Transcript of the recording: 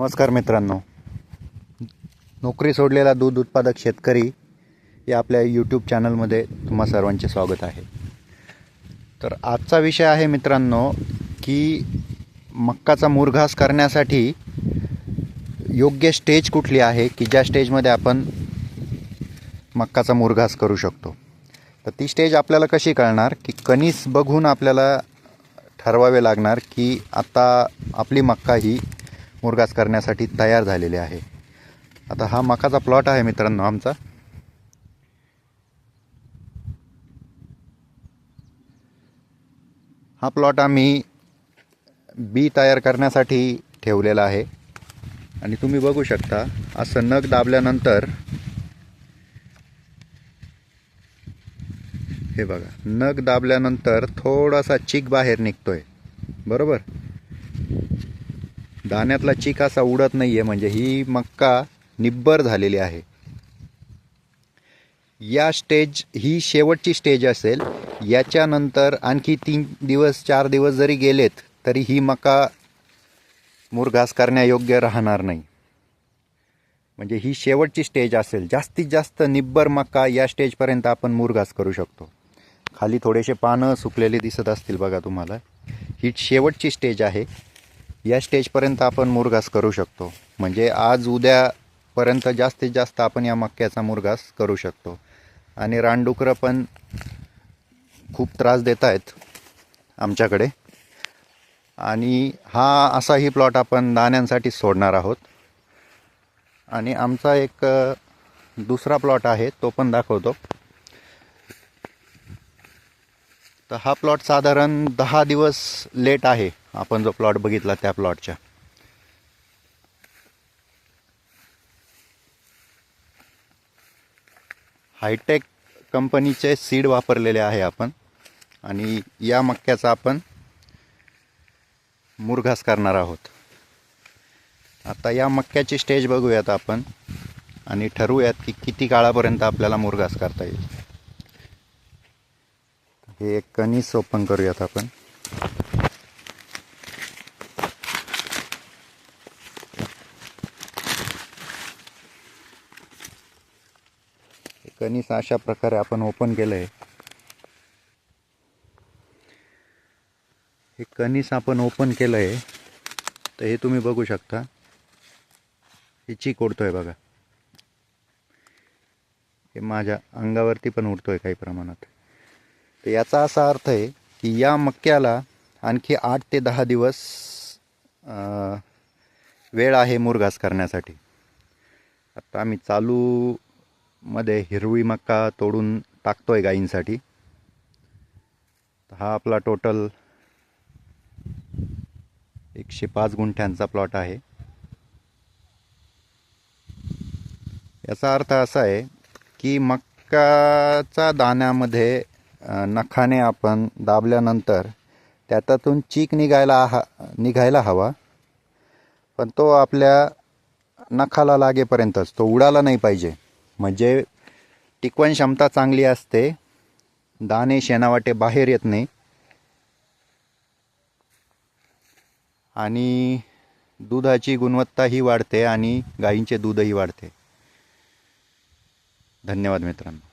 नमस्कार मित्रांनो. नोकरी सोडलेला दूध उत्पादक शेतकरी या आपल्या यूट्यूब चॅनलमध्ये तुम्हा सर्वांचे स्वागत आहे. तर आजचा विषय आहे मित्रांनो की मक्काचा मुरघास करण्यासाठी योग्य स्टेज कुठली आहे की ज्या स्टेजमध्ये आपण मक्काचा मुरघास करू शकतो. तर ती स्टेज आपल्याला कशी कळणार की कणीस बघून आपल्याला ठरवावे लागणार की आता आपली मक्का ही मुरगास करण्यासाठी तयार झालेली आहे. आता हा मकाचा प्लॉट आहे मित्रांनो आमचा. हा प्लॉट आम्ही बी तयार करण्यासाठी ठेवलेला आहे. आणि तुम्ही बघू शकता असं नग दाबल्यानंतर हे बघा नग दाबल्यानंतर थोडासा चीक बाहेर निघतोय. बरोबर? दाण्यातला चीक असा उडत आहे म्हणजे ही मक्का निब्बर झालेली आहे. या स्टेज ही शेवटची स्टेज असेल. याच्यानंतर आणखी तीन दिवस चार दिवस जरी गेलेत तरी ही मका मुरघास करण्यायोग्य राहणार नाही. म्हणजे ही शेवटची स्टेज असेल. जास्तीत जास्त निब्बर मका या स्टेजपर्यंत आपण मुरघास करू शकतो. खाली थोडेसे पानं सुकलेले दिसत असतील बघा तुम्हाला. ही शेवटची स्टेज आहे. या स्टेजपर्यंत आपण मुरघास करू शकतो. म्हणजे आज उद्यापर्यंत जास्तीत जास्त आपण या मक्याचा मुरघास करू शकतो. आणि रानडुकरं पण खूप त्रास देत आहेत आमच्याकडे. आणि हा असाही प्लॉट आपण दाण्यांसाठी सोडणार आहोत. आणि आमचा एक दुसरा प्लॉट आहे तो पण दाखवतो. तर हा प्लॉट साधारण दहा दिवस लेट आहे. आपण जो प्लॉट बघितला त्या प्लॉटच्या हायटेक कंपनीचे सीड वापरलेले आहे आपण. आणि या मक्याचा आपण मुरघास करणार आहोत. आता या मक्याची स्टेज बघूयात आपण. आणि ठरवूयात की किती काळापर्यंत आपल्याला मुरघास करता येईल. हे एक कणीस ओपन करूयात आपण. कणीस अशा प्रकारे आपण ओपन केलं आहे हे कणीस आपण ओपन केलं आहे तर हे तुम्ही बघू शकता. हे चीक उडतोय बघा. हे माझ्या अंगावरती पण उडतोय काही प्रमाणात. तर याचा असा अर्थ आहे की या मक्याला आणखी आठ ते दहा दिवस वेळ आहे मुरघास करण्यासाठी. आता आम्ही चालू मध्ये हिरवी मक्का तोडून टाकतो आहे गायींसाठी. हा आपला टोटल एकशे पाच गुंठ्यांचा प्लॉट आहे. याचा अर्थ असा आहे की मक्काचा दाण्यामध्ये नखाने आपण दाबल्यानंतर त्यातून चीक निघायला हा निघायला हवा. पण तो आपल्या नखाला लागेपर्यंतच तो उडाला नाही पाहिजे. म्हणजे टिकवण क्षमता चांगली असते. दाणे शेणावाटे बाहेर येत नाही. आणि दुधाची गुणवत्ताही वाढते आणि गायींचे दूधही वाढते. धन्यवाद मित्रांनो.